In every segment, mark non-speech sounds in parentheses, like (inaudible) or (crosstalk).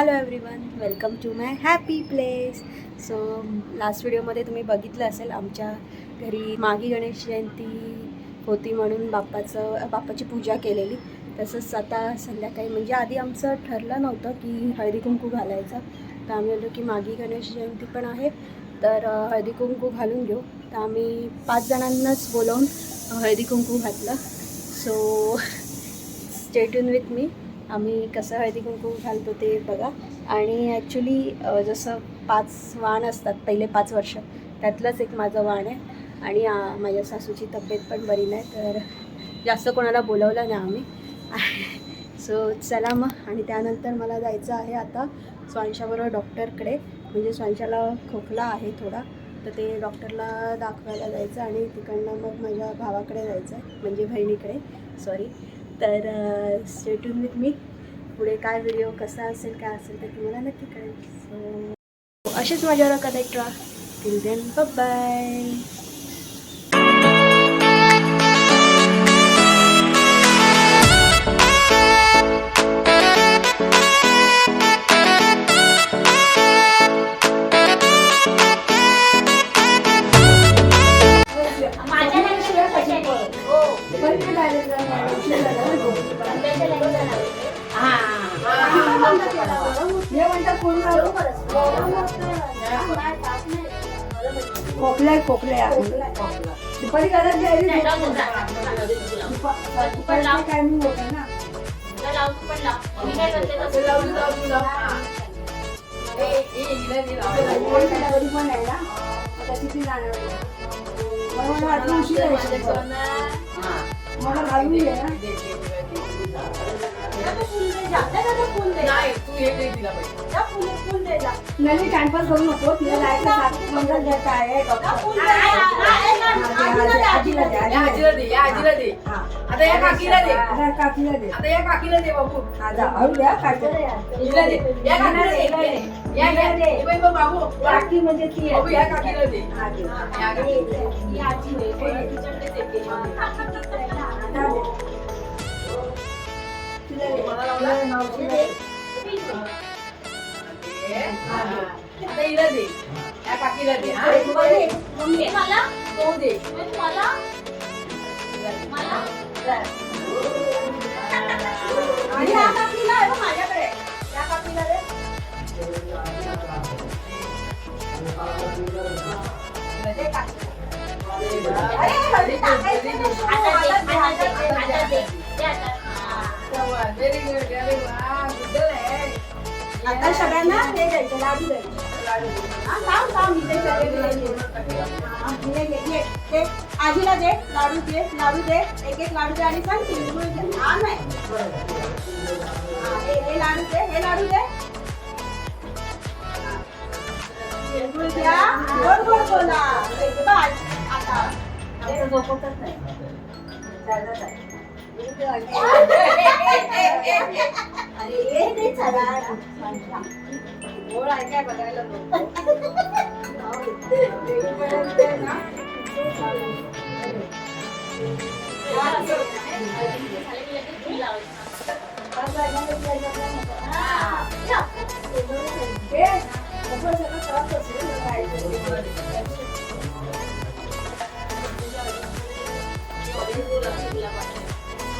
Hello everyone welcome to my happy place so last व्हिडिओमध्ये तुम्ही बघितलं असेल आमच्या घरी मागी गणेश जयंती होती म्हणून बाप्पाचं बाप्पाची पूजा केलेली. तसंच आता संध्याकाळी म्हणजे आधी आमचं ठरलं नव्हतं की हळदी कुंकू घालायचं. तर आम्ही म्हणलो की मागी गणेश जयंती पण आहे तर हळदी कुंकू घालून घेऊ. तर आम्ही पाच जणांनाच बोलवून हळदी कुंकू घातलं. सो स्टेट विथ मी आम्ही कसं हळदी कुंकू घालतो ते बघा. आणि ॲक्च्युली जसं पाच वाण असतात पहिले पाच वर्ष त्यातलंच एक माझं वाण आहे. आणि माझ्या सासूची तब्येत पण बरी नाही तर जास्त कोणाला बोलवलं नाही आम्ही. (laughs) सो चला मग. आणि त्यानंतर मला जायचं आहे आता स्वांशाबरोबर डॉक्टरकडे. म्हणजे स्वांशाला खोकला आहे थोडा तर ते डॉक्टरला दाखवायला जायचं आणि तिकडनं मग माझ्या भावाकडे जायचं आहे म्हणजे बहिणीकडे. सॉरी तर स्टेटून विथ मी पुढे काय व्हिडिओ कसा असेल काय असेल तर तुम्हाला नक्की कळेल. सो असेच माझ्यावर कनेक्ट राहा. टिल देन बाय खोकलाय खोकलाय दुपारी नाही, मी होतं ना. पण आहे ना. आता किती जाणार मला वाटलं उशीर घालून ना. त्याला ते फुल दे. नाही टाइमपास करू नको तिला जायचं सात पंधरा द्यायचं आहे डॉक्टर आजीला आजीला दे. या आजीला दे हा. आता या काकीला दे आता काकीला दे या काकीला दे बाबू हा जा हळू द्या काकी हिला दे या काकीला दे हिला दे या या दे हे बाई बघ बाबू काकी म्हणजे ती बाबू या आहे. काकीला दे हा, दे. या काकीला दे. ही आजी होय. कोणी तिच्याकडेच येते. आता दे. हिला दे या काकीला दे हा मम्मी मला तो दे मला मला आणि ह्या काकीला आहे बघ माझ्याकडे या काकीला दे अरे, टाकायचं आता दे आता दे आता दे दे आता हा. व्हेरी गुड अरे वा गुड आहे आता सगळ्यांना हे द्यायचं लाडू द्यायचे हा, थांब, थांब, इथे सगळे द्यायचे. हा, घे, घे, घे, घे. आजीला दे लाडू दे लाडू दे एक एक लाडू दे आणि सांग तिळगुळ दे हा नाही हा, हे हे लाडू दे हे लाडू दे हा. तिळगुळ द्या गोड गोड बोला हे बघ, आजी, आता आमचं झोपतच नाही जागच आहे. अरे ये दे चला गोड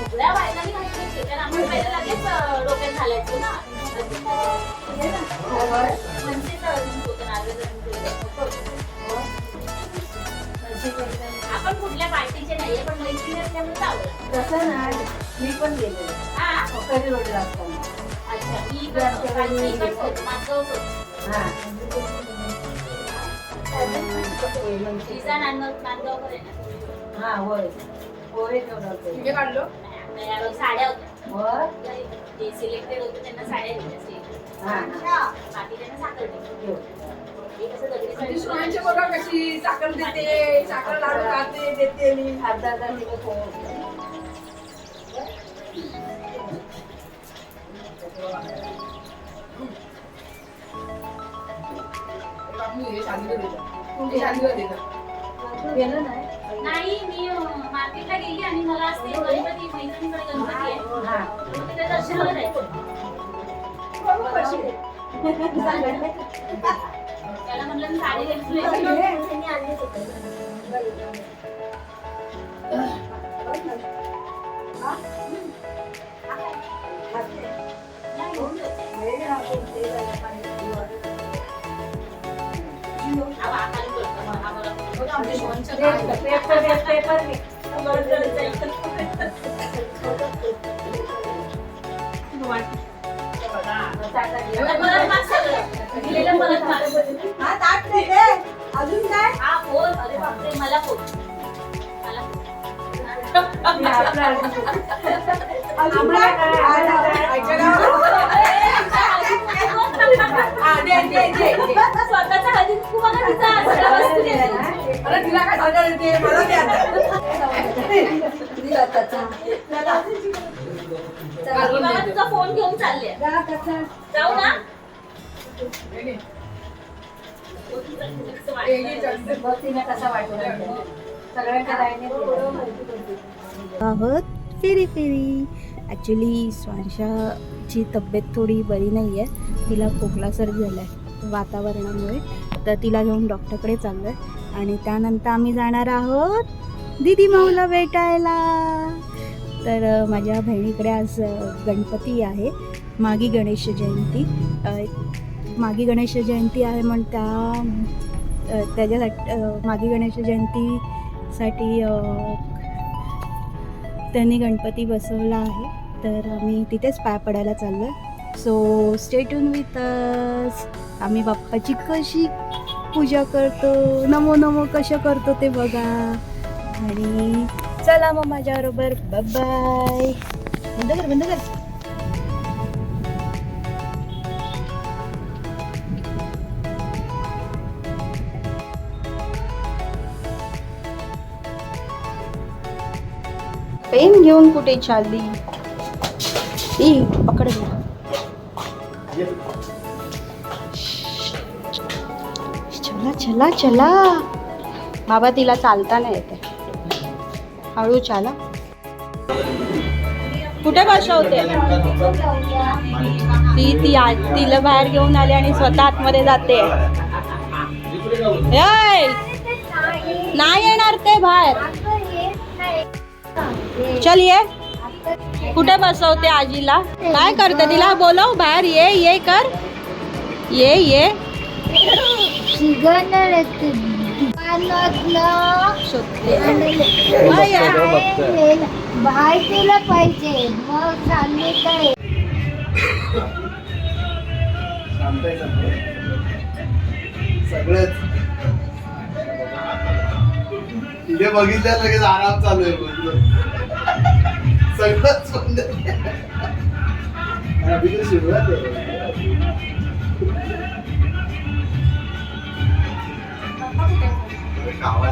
सगळ्या बायकांनी घातली कारण आपण पहिलं लगेच डोक्यात घालायचो ना. हे ना, होय. ना. आपण कुठल्या पार्टीचे नाहीये पण मैत्रिणी असल्यामुळे आवडत तसं नाही मी पण गेले हा कधी रोडला असताना अच्छा मी इकडं माझं. हा नांदगावकर आहे ना. हा होय तुझे काढलो यावेळी साड्या होत्या. वर जे सिलेक्टेड होते त्यांना साड्या दिल्या select. हा बाकी त्यांना साखर दिली. हे. कसं दगडी साडी ती सोन्यांची बघा कशी साखर देते साखर लाडू खाते देते मी. अर्धा अर्धा किलो पोहे. बापू हे शादीला देतात. शादीला देतात? गेलं नाही. नाही मी मार्केटला गेली आणि मला असते गणपती मैत्रिणीकडे गणपती आहे. हा. मग तिथे दर्शनाला जायचं. बघू कशी? आहे. त्याला म्हणलं मी साडी घेतली परत माग सगळं. दिला त्याचा. ही तुझा फोन घेऊन चालले जा त्याचा. जाऊ ना कसा वाटलं सगळ्यांच्या लाईनीत आहोत फेरी फेरी ॲक्च्युली स्वांशाची तब्येत थोडी बरी नाही आहे तिला खोकला सर्दी झाला आहे वातावरणामुळे तर तिला घेऊन डॉक्टरकडे चाललो आहे आणि त्यानंतर आम्ही जाणार आहोत दिदी माऊला भेटायला. तर माझ्या बहिणीकडे आज गणपती आहे. मागी गणेश जयंती. मागी गणेश जयंती आहे म्हण त्या त्याच्यासाठी मागी गणेश जयंतीसाठी त्यांनी गणपती बसवला आहे. तर आम्ही तिथेच पाय पडायला चाललो आहे सो स्टेटून विथ आम्ही बाप्पाची कशी पूजा करतो नमो नमो कशा करतो ते बघा. आणि चला मग माझ्याबरोबर बाय बंद कर बंद कर पेन घेऊन कुठे चालली? ई पकड घे. चला चला चला. बाबा तिला चालता नाही येते. हळू चाला. कुठे बसवते ती ती तिला बाहेर घेऊन आली आणि स्वतः आतमध्ये जाते. नाही येणार ते बाहेर. चल ये. कुठे बसवते आजीला? काय करते तिला? बोलव बाहेर. ये ये कर. ये ये. शोधते पाहिजे मग चालले काय सगळंच तिथे बघितल्या लगेच आराम चालू आहे सगळंच बंद सुरुवात आहे. आता.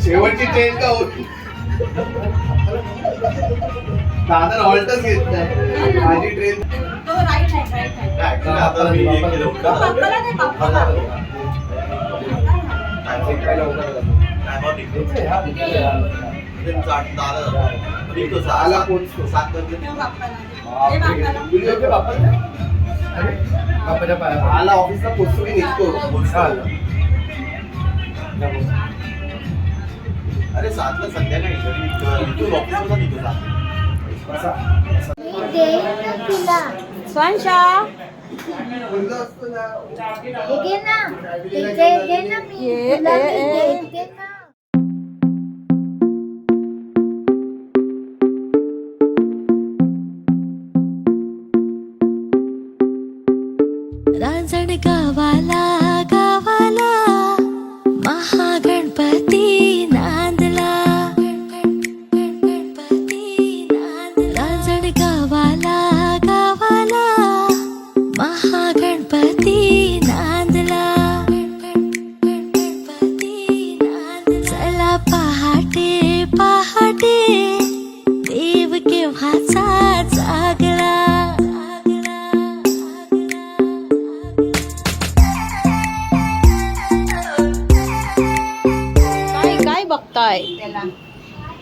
शेवटची ट्रेन का होती? दादर हॉल्टच घेत नाही माझी ट्रेन आता मी हे केलं होतं. बाप्पाला. आला पोहोचतो सात तो हे बाप्पाला. आला ऑफिसला पोहोचतो की निघतो? अरे सातला संध्याकाळी इथून ऑफिसला निघतो सात मी ना स्वांशा. ना. हे ना.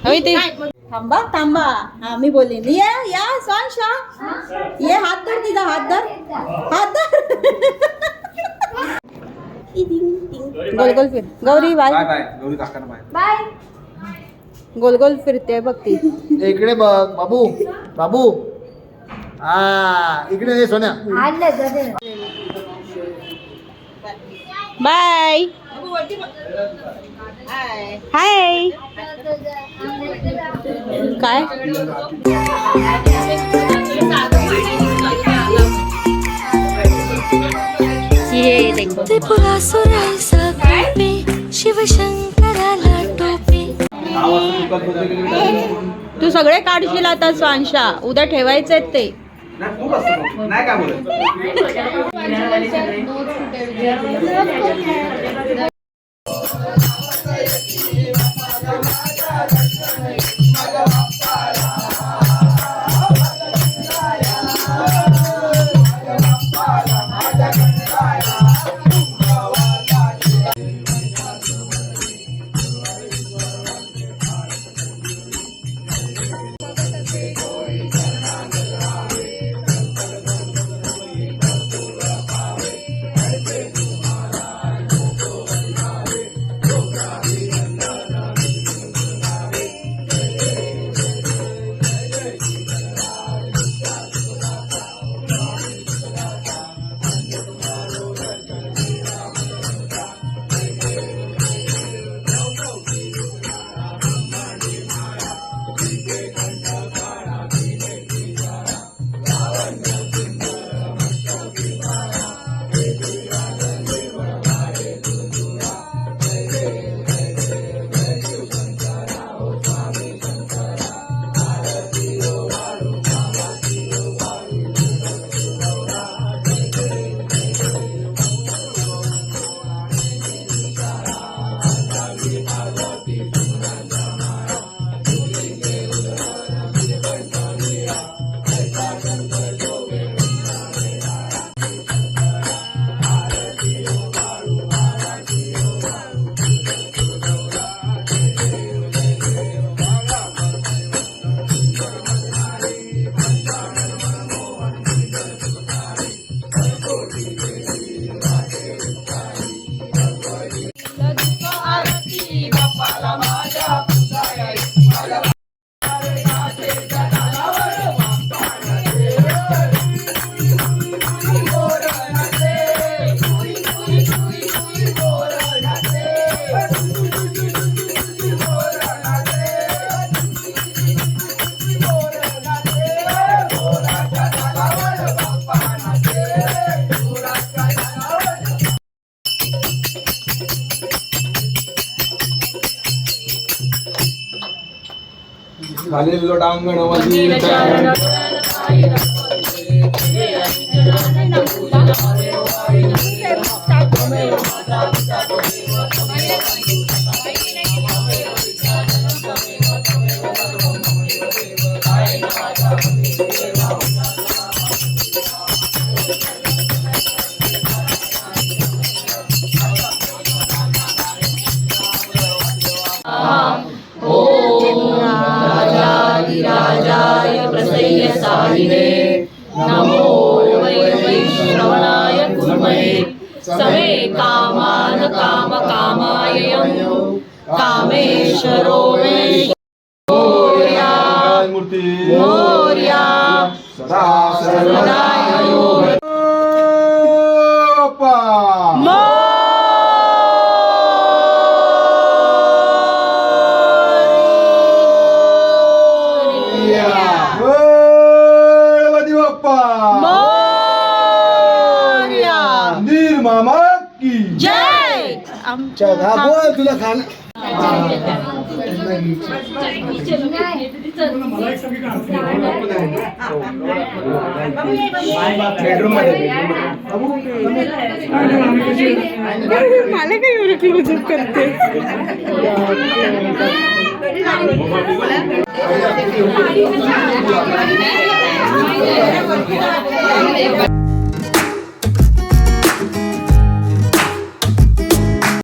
ते. थांबा थांबा. हा मी बोलेन ये या स्वांशा ये हात धर तिचा हात धर. हात धर. गोल गोल फिर. Gauri bye. Bye bye. Gauri काकांना बाय. गोल गोल फिरते बघ ती इकडे बघ बाबू. बाबू. हा इकडे ये सोन्या. बाय. हाय. काय? ये देखो शिवशंकराला टोपे. तू सगळे काढशील आता स्वांशा. उद्या ठेवायचे ते. नाही खूप असतं नाही काय बोलत (laughs) (laughs) Amen. खाली लोटांगण समे मामा की. जय. हा बोल तुला खान बेडरूममध्ये मला काय एवढं क्लोज करते